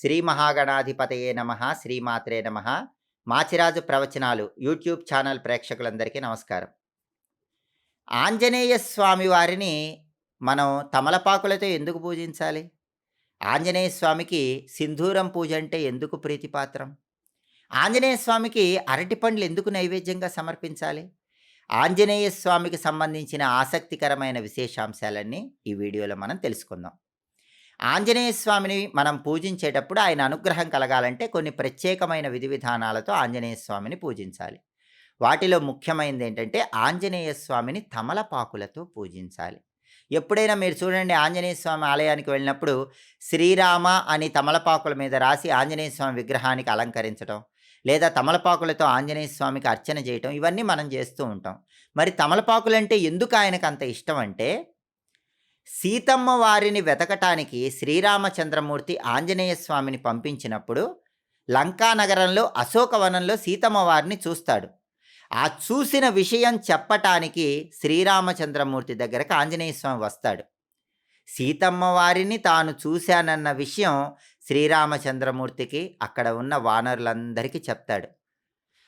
శ్రీ మహాగణాధిపతయే నమ శ్రీమాత్రే నమ. మాచిరాజు ప్రవచనాలు యూట్యూబ్ ఛానల్ ప్రేక్షకులందరికీ నమస్కారం. ఆంజనేయ స్వామి వారిని మనం తమలపాకులతో ఎందుకు పూజించాలి? ఆంజనేయ స్వామికి సింధూరం పూజ అంటే ఎందుకు ప్రీతిపాత్రం? ఆంజనేయ స్వామికి అరటి పండ్లు ఎందుకు నైవేద్యంగా సమర్పించాలి? ఆంజనేయ స్వామికి సంబంధించిన ఆసక్తికరమైన విశేషాంశాలన్నీ ఈ వీడియోలో మనం తెలుసుకుందాం. ఆంజనేయ స్వామిని మనం పూజించేటప్పుడు ఆయన అనుగ్రహం కలగాలంటే కొన్ని ప్రత్యేకమైన విధి విధానాలతో ఆంజనేయ స్వామిని పూజించాలి. వాటిలో ముఖ్యమైనది ఏంటంటే ఆంజనేయ స్వామిని తమలపాకులతో పూజించాలి. ఎప్పుడైనా మీరు చూడండి ఆంజనేయ స్వామి ఆలయానికి వెళ్ళినప్పుడు శ్రీరామ అని తమలపాకుల మీద రాసి ఆంజనేయ స్వామి విగ్రహానికి అలంకరించడం లేదా తమలపాకులతో ఆంజనేయ స్వామికి అర్చన చేయటం ఇవన్నీ మనం చేస్తూ ఉంటాం. మరి తమలపాకులంటే ఎందుకు ఆయనకు అంత ఇష్టం అంటే సీతమ్మ వారిని వెతకటానికి శ్రీరామచంద్రమూర్తి ఆంజనేయ స్వామిని పంపించినప్పుడు లంకా నగరంలో అశోకవనంలో సీతమ్మ వారిని చూస్తాడు. ఆ చూసిన విషయం చెప్పటానికి శ్రీరామచంద్రమూర్తి దగ్గరకు ఆంజనేయ స్వామి వస్తాడు. సీతమ్మ వారిని తాను చూశానన్న విషయం శ్రీరామచంద్రమూర్తికి అక్కడ ఉన్న వానరులందరికీ చెప్తాడు.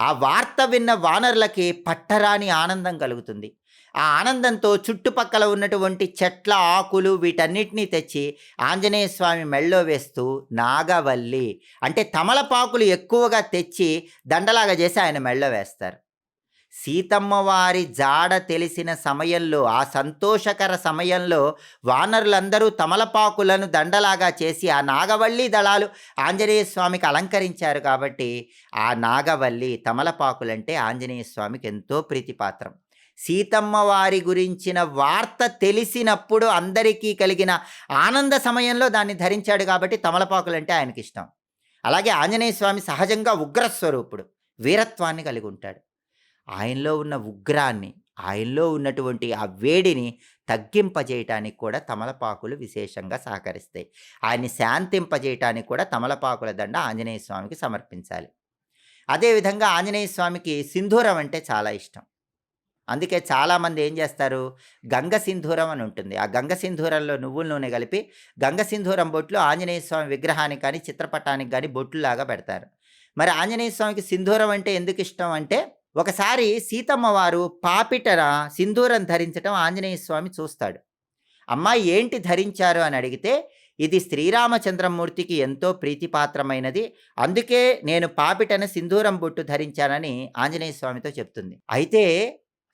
ఆ వార్త విన్న వానరులకి పట్టరాని ఆనందం కలుగుతుంది. ఆ ఆనందంతో చుట్టుపక్కల ఉన్నటువంటి చెట్ల ఆకులు వీటన్నిటినీ తెచ్చి ఆంజనేయ స్వామి మెళ్ళో వేస్తూ నాగవల్లి అంటే తమలపాకులు ఎక్కువగా తెచ్చి దండలాగా చేసి ఆయన మెళ్ళో వేస్తారు. సీతమ్మ వారి జాడ తెలిసిన సమయంలో ఆ సంతోషకర సమయంలో వానరులందరూ తమలపాకులను దండలాగా చేసి ఆ నాగవల్లి దళాలు ఆంజనేయ స్వామికి అలంకరించారు కాబట్టి ఆ నాగవల్లి తమలపాకులంటే ఆంజనేయ స్వామికి ఎంతో ప్రీతిపాత్రం. సీతమ్మ వారి గురించిన వార్త తెలిసినప్పుడు అందరికీ కలిగిన ఆనంద సమయంలో దాన్ని ధరించాడు కాబట్టి తమలపాకులంటే ఆయనకి ఇష్టం అలాగే ఆంజనేయ స్వామి సహజంగా ఉగ్రస్వరూపుడు వీరత్వాన్ని కలిగి ఉంటాడు. ఆయనలో ఉన్న ఉగ్రాన్ని ఆయనలో ఉన్నటువంటి ఆ వేడిని తగ్గింపజేయటానికి కూడా తమలపాకులు విశేషంగా సహకరిస్తాయి. ఆయన్ని శాంతింపజేయటానికి కూడా తమలపాకుల దండ ఆంజనేయ స్వామికి సమర్పించాలి. అదేవిధంగా ఆంజనేయ స్వామికి సింధూరం అంటే చాలా ఇష్టం. అందుకే చాలామంది ఏం చేస్తారు? గంగ సింధూరం అని ఉంటుంది. ఆ గంగ సింధూరంలో నువ్వుల నూనె కలిపి గంగ సింధూరం బొట్లు ఆంజనేయ స్వామి విగ్రహానికి కానీ చిత్రపటానికి కానీ బొట్లులాగా పెడతారు. మరి ఆంజనేయ స్వామికి సింధూరం అంటే ఎందుకు ఇష్టం అంటే ఒకసారి సీతమ్మ వారు పాపిటన సింధూరం ధరించటం ఆంజనేయ స్వామి చూస్తాడు. అమ్మాయి ఏంటి ధరించారు అని అడిగితే ఇది శ్రీరామచంద్రమూర్తికి ఎంతో ప్రీతిపాత్రమైనది. అందుకే నేను పాపిటన సింధూరం బొట్టు ధరించానని ఆంజనేయ స్వామితో చెప్తుంది. అయితే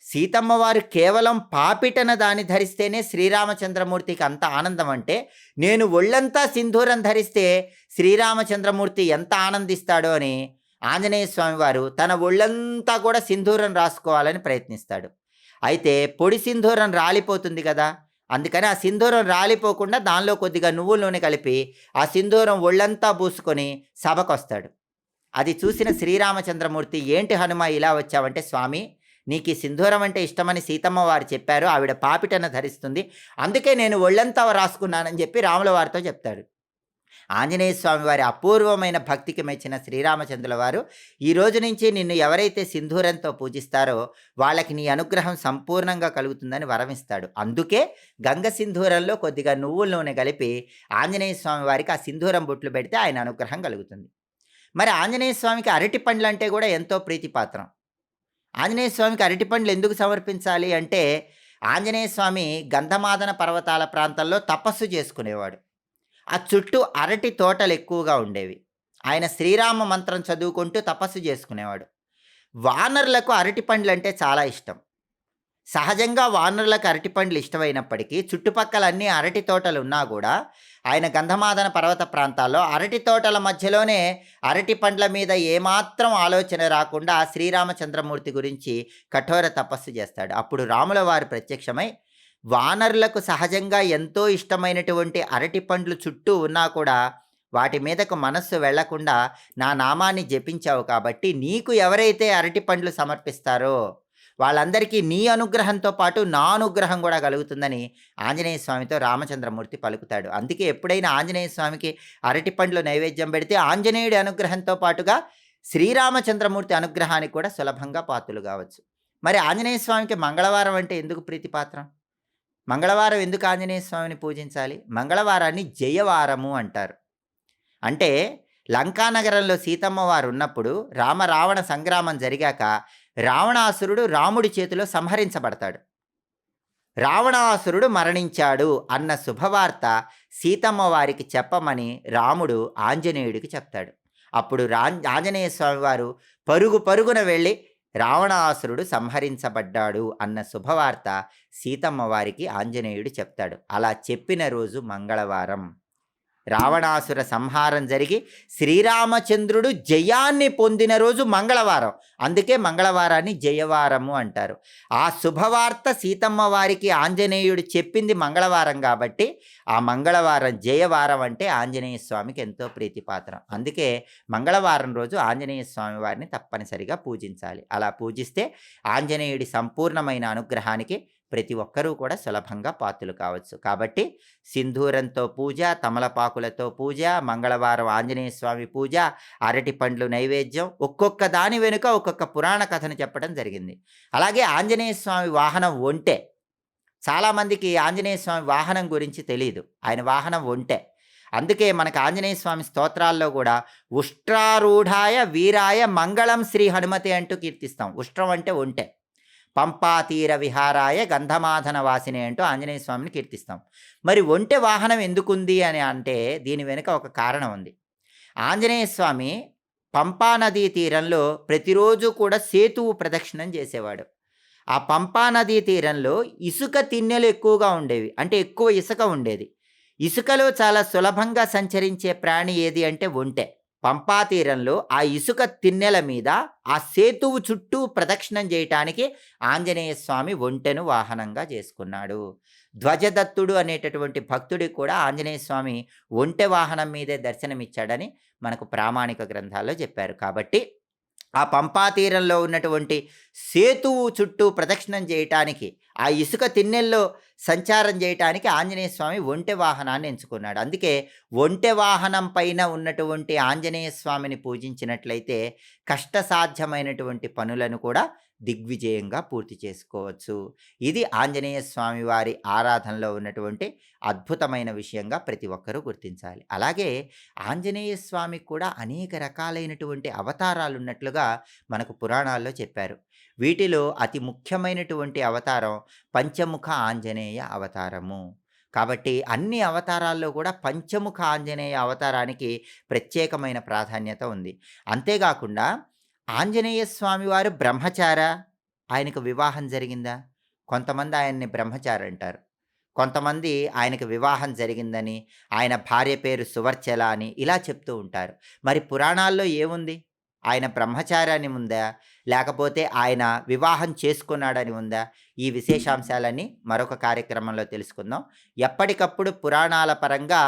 సీతమ్మవారు కేవలం పాపిటన దాన్ని ధరిస్తేనే శ్రీరామచంద్రమూర్తికి అంత ఆనందం అంటే నేను ఒళ్ళంతా సింధూరం ధరిస్తే శ్రీరామచంద్రమూర్తి ఎంత ఆనందిస్తాడో అని ఆంజనేయ స్వామివారు తన ఒళ్ళంతా కూడా సింధూరం రాసుకోవాలని ప్రయత్నిస్తాడు. అయితే పొడి సింధూరం రాలిపోతుంది కదా అందుకని ఆ సింధూరం రాలిపోకుండా దానిలో కొద్దిగా నువ్వుల నూనె కలిపి ఆ సింధూరం ఒళ్ళంతా పూసుకొని సభకొస్తాడు. అది చూసిన శ్రీరామచంద్రమూర్తి ఏంటి హనుమ ఇలా వచ్చావంటే స్వామి? నీకు ఈ సింధూరం అంటే ఇష్టమని సీతమ్మ వారు చెప్పారు. ఆవిడ పాపిటన ధరిస్తుంది. అందుకే నేను ఒళ్ళంతా రాసుకున్నానని చెప్పి రాముల వారితో చెప్తాడు. ఆంజనేయ స్వామి వారి అపూర్వమైన భక్తికి మెచ్చిన శ్రీరామచంద్రుల వారు ఈ రోజు నుంచి నిన్ను ఎవరైతే సింధూరంతో పూజిస్తారో వాళ్ళకి నీ అనుగ్రహం సంపూర్ణంగా కలుగుతుందని వరమిస్తాడు. అందుకే గంగ సింధూరంలో కొద్దిగా నువ్వుల నూనె కలిపి ఆంజనేయ స్వామి వారికి ఆ సింధూరం బొట్లు పెడితే ఆయన అనుగ్రహం కలుగుతుంది. మరి ఆంజనేయ స్వామికి అరటి పండ్లు అంటే కూడా ఎంతో ప్రీతిపాత్రం. ఆంజనేయ స్వామికి అరటి పండ్లు ఎందుకు సమర్పించాలి అంటే ఆంజనేయ స్వామి గంధమాదన పర్వతాల ప్రాంతాల్లో తపస్సు చేసుకునేవాడు. ఆ చుట్టూ అరటి తోటలు ఎక్కువగా ఉండేవి. ఆయన శ్రీరామ మంత్రం చదువుకుంటూ తపస్సు చేసుకునేవాడు. వానరులకు అరటి పండ్లు అంటే చాలా ఇష్టం. సహజంగా వానరులకు అరటి పండ్లు ఇష్టమైనప్పటికీ చుట్టుపక్కల అన్ని అరటి తోటలు ఉన్నా కూడా ఆయన గంధమాదన పర్వత ప్రాంతాల్లో అరటి తోటల మధ్యలోనే అరటి పండ్ల మీద ఏమాత్రం ఆలోచన రాకుండా శ్రీరామచంద్రమూర్తి గురించి కఠోర తపస్సు చేస్తాడు. అప్పుడు రాముల వారు ప్రత్యక్షమై వానరులకు సహజంగా ఎంతో ఇష్టమైనటువంటి అరటి పండ్లు చుట్టూ ఉన్నా కూడా వాటి మీదకు మనస్సు వెళ్ళకుండా నా నామాన్ని జపించావు కాబట్టి నీకు ఎవరైతే అరటి పండ్లు సమర్పిస్తారో వాళ్ళందరికీ నీ అనుగ్రహంతో పాటు నా అనుగ్రహం కూడా కలుగుతుందని ఆంజనేయ స్వామితో రామచంద్రమూర్తి పలుకుతాడు. అందుకే ఎప్పుడైనా ఆంజనేయ స్వామికి అరటి పండ్లు నైవేద్యం పెడితే ఆంజనేయుడి అనుగ్రహంతో పాటుగా శ్రీరామచంద్రమూర్తి అనుగ్రహానికి కూడా సులభంగా పాత్రలు కావచ్చు. మరి ఆంజనేయ స్వామికి మంగళవారం అంటే ఎందుకు ప్రీతిపాత్రం? మంగళవారం ఎందుకు ఆంజనేయ స్వామిని పూజించాలి? మంగళవారాన్ని జయవారము అంటారు. అంటే లంకా నగరంలో సీతమ్మ వారు ఉన్నప్పుడు రామ రావణ సంగ్రామం జరిగాక రావణాసురుడు రాముడి చేతిలో సంహరించబడతాడు. రావణాసురుడు మరణించాడు అన్న శుభవార్త సీతమ్మ వారికి చెప్పమని రాముడు ఆంజనేయుడికి చెప్తాడు. అప్పుడు రా ఆంజనేయ స్వామి వారు పరుగు పరుగున వెళ్ళి రావణాసురుడు సంహరించబడ్డాడు అన్న శుభవార్త సీతమ్మ వారికి ఆంజనేయుడు చెప్తాడు. అలా చెప్పిన రోజు మంగళవారం. రావణాసుర సంహారం జరిగి శ్రీరామచంద్రుడు జయాన్ని పొందిన రోజు మంగళవారం. అందుకే మంగళవారాన్ని జయవారము అంటారు. ఆ శుభవార్త సీతమ్మ వారికి ఆంజనేయుడు చెప్పింది మంగళవారం కాబట్టి ఆ మంగళవారం జయవారం అంటే ఆంజనేయ స్వామికి ఎంతో ప్రీతిపాత్రం. అందుకే మంగళవారం రోజు ఆంజనేయ స్వామి వారిని తప్పనిసరిగా పూజించాలి. అలా పూజిస్తే ఆంజనేయుడి సంపూర్ణమైన అనుగ్రహానికి ప్రతి ఒక్కరూ కూడా సులభంగా పాత్రలు కావచ్చు. కాబట్టి సింధూరంతో పూజ తమలపాకులతో పూజ మంగళవారం ఆంజనేయ స్వామి పూజ అరటి పండ్లు నైవేద్యం ఒక్కొక్క దాని వెనుక ఒక్కొక్క పురాణ కథను చెప్పడం జరిగింది. అలాగే ఆంజనేయ స్వామి వాహనం ఒంటే. చాలామందికి ఆంజనేయ స్వామి వాహనం గురించి తెలియదు ఆయన వాహనం ఒంటే. అందుకే మనకు ఆంజనేయ స్వామి స్తోత్రాల్లో కూడా ఉష్ట్రారూఢాయ వీరాయ మంగళం శ్రీ హనుమతి అంటూ కీర్తిస్తాం. ఉష్ట్రం అంటే ఒంటే. పంపాతీర విహారాయ గంధమాధన వాసిని అంటూ ఆంజనేయ స్వామిని కీర్తిస్తాం. మరి ఒంటె వాహనం ఎందుకుంది అని అంటే దీని వెనుక ఒక కారణం ఉంది. ఆంజనేయ స్వామి పంపా నదీ తీరంలో ప్రతిరోజు కూడా సేతువు ప్రదక్షిణం చేసేవాడు. ఆ పంపా నదీ తీరంలో ఇసుక తిన్నెలు ఎక్కువగా ఉండేవి. అంటే ఎక్కువ ఇసుక ఉండేది. ఇసుకలో చాలా సులభంగా సంచరించే ప్రాణి ఏది అంటే ఒంటె. పంపాతీరంలో ఆ ఇసుక తిన్నెల మీద ఆ సేతువు చుట్టూ ప్రదక్షిణం చేయటానికి ఆంజనేయ స్వామి ఒంటెను వాహనంగా చేసుకున్నాడు. ధ్వజదత్తుడు అనేటటువంటి భక్తుడికి కూడా ఆంజనేయ స్వామి ఒంటె వాహనం మీదే దర్శనమిచ్చాడని మనకు ప్రామాణిక గ్రంథాల్లో చెప్పారు. కాబట్టి ఆ పంపాతీరంలో ఉన్నటువంటి సేతువు చుట్టూ ప్రదక్షిణం చేయటానికి ఆ ఇసుక తిన్నెల్లో సంచారం చేయటానికి ఆంజనేయ స్వామి ఒంటె వాహనాన్ని ఎంచుకున్నాడు. అందుకే ఒంటె వాహనం పైన ఉన్నటువంటి ఆంజనేయ స్వామిని పూజించినట్లయితే కష్టసాధ్యమైనటువంటి పనులను కూడా దిగ్విజయంగా పూర్తి చేసుకోవచ్చు. ఇది ఆంజనేయ స్వామి వారి ఆరాధనలో ఉన్నటువంటి అద్భుతమైన విషయంగా ప్రతి ఒక్కరూ గుర్తించాలి. అలాగే ఆంజనేయ స్వామికి కూడా అనేక రకాలైనటువంటి అవతారాలు ఉన్నట్లుగా మనకు పురాణాల్లో చెప్పారు. వీటిలో అతి ముఖ్యమైనటువంటి అవతారం పంచముఖ ఆంజనేయ అవతారము. కాబట్టి అన్ని అవతారాల్లో కూడా పంచముఖ ఆంజనేయ అవతారానికి ప్రత్యేకమైన ప్రాధాన్యత ఉంది. అంతేకాకుండా ఆంజనేయ స్వామివారు బ్రహ్మచార? ఆయనకు వివాహం జరిగిందా? కొంతమంది ఆయన్ని బ్రహ్మచారి అంటారు. కొంతమంది ఆయనకు వివాహం జరిగిందని ఆయన భార్య పేరు సువర్చల అని ఇలా చెప్తూ ఉంటారు. మరి పురాణాల్లో ఏముంది? ఆయన బ్రహ్మచారాన్ని ఉందా? లేకపోతే ఆయన వివాహం చేసుకున్నాడని ఉందా? ఈ విశేషాంశాలన్నీ మరొక కార్యక్రమంలో తెలుసుకుందాం. ఎప్పటికప్పుడు పురాణాల పరంగా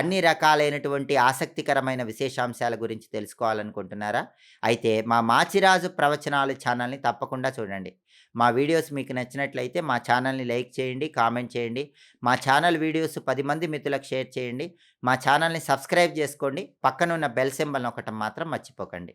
అన్ని రకాలైనటువంటి ఆసక్తికరమైన విశేషాంశాల గురించి తెలుసుకోవాలనుకుంటున్నారా? అయితే మా మాచిరాజు ప్రవచనాలు ఛానల్ని తప్పకుండా చూడండి. మా వీడియోస్ మీకు నచ్చినట్లయితే మా ఛానల్ని లైక్ చేయండి కామెంట్ చేయండి. మా ఛానల్ వీడియోస్ పది మంది మిత్రులకు షేర్ చేయండి. మా ఛానల్ని సబ్స్క్రైబ్ చేసుకోండి. పక్కనున్న బెల్ సింబల్ని ఒకటం మాత్రం మర్చిపోకండి.